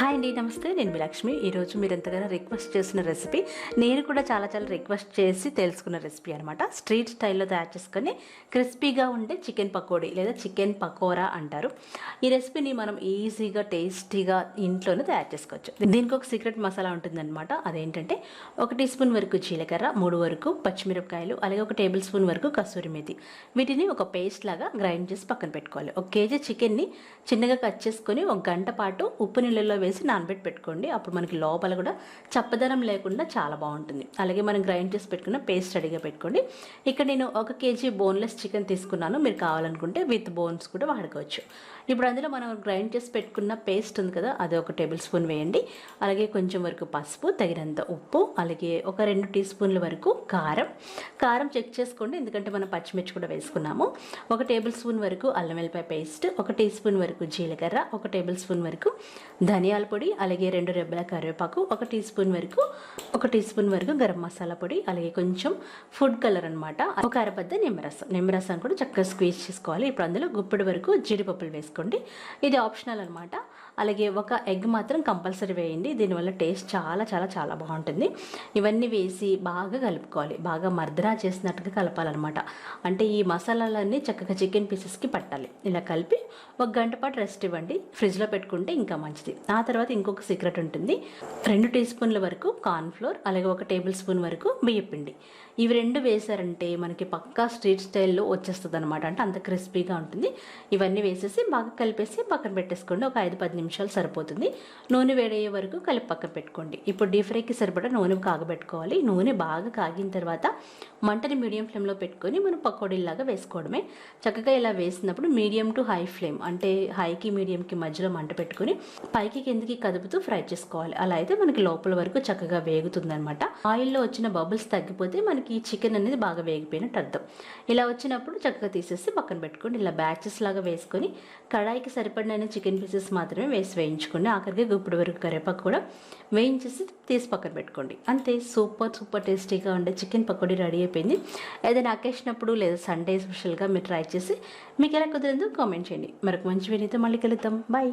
Hi అండి నమస్తే. నేను మీ లక్ష్మి. ఈరోజు మీరు ఎంతగానో రిక్వెస్ట్ చేసిన రెసిపీ నేను కూడా చాలా చాలా రిక్వెస్ట్ చేసి తెలుసుకున్న రెసిపీ అనమాట స్ట్రీట్ స్టైల్లో తయారు చేసుకొని క్రిస్పీగా ఉండే చికెన్ పకోడీ లేదా చికెన్ పకోరా అంటారు. ఈ రెసిపీని మనం ఈజీగా టేస్టీగా ఇంట్లోనే తయారు చేసుకోవచ్చు. దీనికి ఒక సీక్రెట్ మసాలా ఉంటుందన్నమాట. అదేంటంటే ఒక టీ స్పూన్ వరకు జీలకర్ర మూడు వరకు పచ్చిమిరపకాయలు అలాగే ఒక టేబుల్ స్పూన్ వరకు కసూరి మేతి. వీటిని ఒక పేస్ట్ లాగా గ్రైండ్ చేసి పక్కన పెట్టుకోవాలి. ఒక కేజీ చికెన్ని చిన్నగా కట్ చేసుకొని ఒక గంట పాటు ఉప్పు నీళ్ళలో వేసి నానబెట్టి పెట్టుకోండి. అప్పుడు మనకి లోపల కూడా చప్పదనం లేకుండా చాలా బాగుంటుంది. అలాగే మనం గ్రైండ్ చేసి పెట్టుకున్న పేస్ట్ రెడీగా పెట్టుకోండి. ఇక్కడ నేను ఒక కేజీ బోన్లెస్ చికెన్ తీసుకున్నాను. మీరు కావాలనుకుంటే విత్ బోన్స్ కూడా వాడుకోవచ్చు. ఇప్పుడు అందులో మనం గ్రైండ్ చేసి పెట్టుకున్న పేస్ట్ ఉంది కదా అది ఒక టేబుల్ స్పూన్ వేయండి. అలాగే కొంచెం వరకు పసుపు తగినంత ఉప్పు అలాగే ఒక రెండు టీ స్పూన్ల వరకు కారం. కారం చెక్ చేసుకోండి ఎందుకంటే మనం పచ్చిమిర్చి కూడా వేసుకున్నాము. ఒక టేబుల్ స్పూన్ వరకు అల్లం వెల్లిపాయ పేస్ట్ ఒక టీ స్పూన్ వరకు జీలకర్ర ఒక టేబుల్ స్పూన్ వరకు ధనియాల పొడి అలాగే రెండు రెబ్బల కరివేపాకు ఒక టీ స్పూన్ వరకు ఒక టీ స్పూన్ వరకు గరం మసాలా పొడి అలాగే కొంచెం ఫుడ్ కలర్ అనమాట ఒక అరబద్ద నిమ్మరసం. నిమ్మరసం కూడా చక్కగా స్క్వీజ్ చేసుకోవాలి. ఇప్పుడు అందులో గుప్పెడు వరకు జీడిపప్పులు వేసుకోండి. ఇది ఆప్షనల్ అనమాట అలాగే ఒక ఎగ్ మాత్రం కంపల్సరీ వేయండి. దీనివల్ల టేస్ట్ చాలా చాలా చాలా బాగుంటుంది. ఇవన్నీ వేసి బాగా కలుపుకోవాలి. బాగా మర్దనా చేసినట్టుగా కలపాలన్నమాట. అంటే ఈ మసాలాలన్నీ చక్కగా చికెన్ పీసెస్కి పట్టాలి. ఇలా కలిపి ఒక గంట పాటు రెస్ట్ ఇవ్వండి. ఫ్రిడ్జ్లో పెట్టుకుంటే ఇంకా మంచిది. ఆ తర్వాత ఇంకొక సీక్రెట్ ఉంటుంది. రెండు టీ స్పూన్ల వరకు కార్న్ఫ్లోర్ అలాగే ఒక టేబుల్ స్పూన్ వరకు బియ్యపిండి ఇవి రెండు వేసారంటే మనకి పక్కా స్ట్రీట్ స్టైల్లో వచ్చేస్తుంది అనమాట అంటే అంత క్రిస్పీగా ఉంటుంది. ఇవన్నీ వేసేసి బాగా కలిపేసి పక్కన పెట్టేసుకోండి. ఒక ఐదు పది నిమిషాలు సరిపోతుంది. నూనె వేడయ్యే వరకు కలిపి పక్కన పెట్టుకోండి. ఇప్పుడు డీప్ ఫ్రైకి సరిపడా నూనె కాగబెట్టుకోవాలి. నూనె బాగా కాగిన తర్వాత మంటని మీడియం ఫ్లేమ్లో పెట్టుకొని మనం పకోడీలాగా వేసుకోవడమే. చక్కగా ఇలా వేసినప్పుడు మీడియం టు హై ఫ్లేమ్ అంటే హైకి మీడియంకి మధ్యలో మంట పెట్టుకొని పైకి కిందకి కదుపుతూ ఫ్రై చేసుకోవాలి. అలా అయితే మనకి లోపల వరకు చక్కగా వేగుతుంది అనమాట ఆయిల్లో వచ్చిన బబుల్స్ తగ్గిపోతే మనకి చికెన్ అనేది బాగా వేగిపోయినట్టు అర్థం. ఇలా వచ్చినప్పుడు చక్కగా తీసేసి పక్కన పెట్టుకోండి. ఇలా బ్యాచెస్ లాగా వేసుకొని కడాయికి సరిపడిన చికెన్ పీసెస్ మాత్రమే వేసి వేయించుకోండి. ఆఖరికి ఇప్పుడు వరకు కరివేపాకు కూడా వేయించేసి తీసి పక్కన పెట్టుకోండి. అంతే సూపర్ సూపర్ టేస్టీగా ఉండే చికెన్ పకోడీ రెడీ అయిపోయింది. ఏదైనా అకేషన్ అప్పుడు లేదా సండే స్పెషల్గా మీరు ట్రై చేసి మీకు ఎలా కుదిరిందో కామెంట్ చేయండి. మరొక మంచి వీడియోతో మళ్ళీ కలుద్దాం. బాయ్.